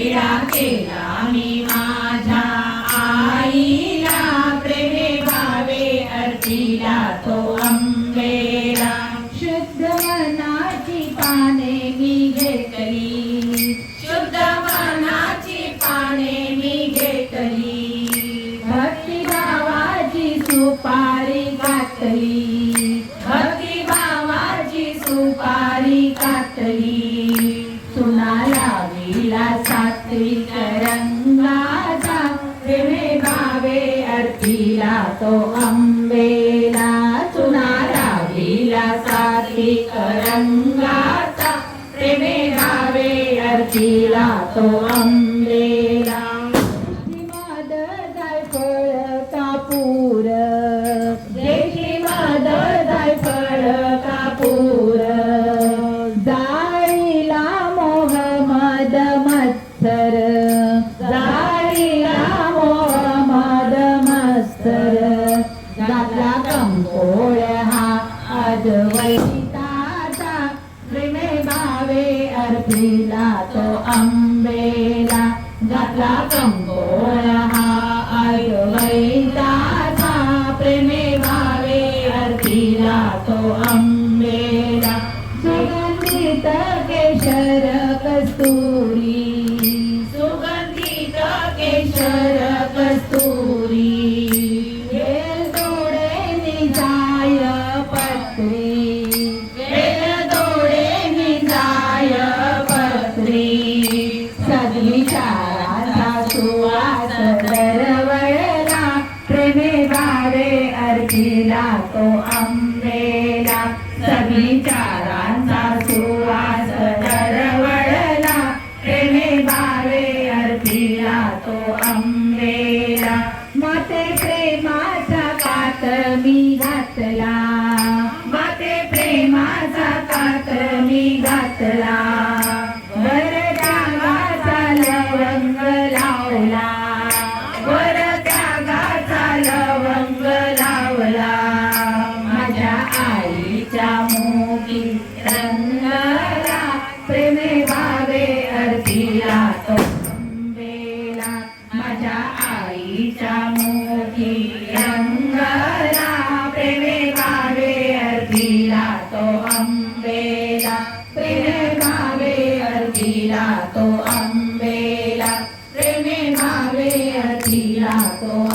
विडा केला मी माझ्या आईला प्रेमे भावे अर्पिला तो अंबेरा शुद्ध मनाची पाने मी घेतली. शुद्ध मनाची पाने मी घेतली. भक्ती भावाची सुपारी घातली भक्ती भावाची सुपारी घातली प्रेमे अर्थिला तो अंबेला सुनाला विला साथी करंगाचा. प्रेमे भावे अर्थिला तो अंबेला. मद जायफळ अद्वैताचा प्रेमे भावे अर्पिला तो अंबेला घातला कंपोळ हा अद्वैताचा प्रेमे भावे अर्पिला तो अंबेला सुगंधित केशर कस्तुरी. सुगंधित केशर सुवास दरवळला प्रेमे बारे अर्पिला तो आंबेला. अंबेला चारांचा सुवास दरवळला प्रेमे बारे अर्पिला तो आंबेला. मते प्रेमाचा कात मी घातला मते प्रेमाचा कात मी घातला. मोगी रंगला प्रेमे भावे अर्थिला तो तो अंबेला प्रेमे भावे अर्थिला तो अंबेला प्रेमे भावे अर्थिला तो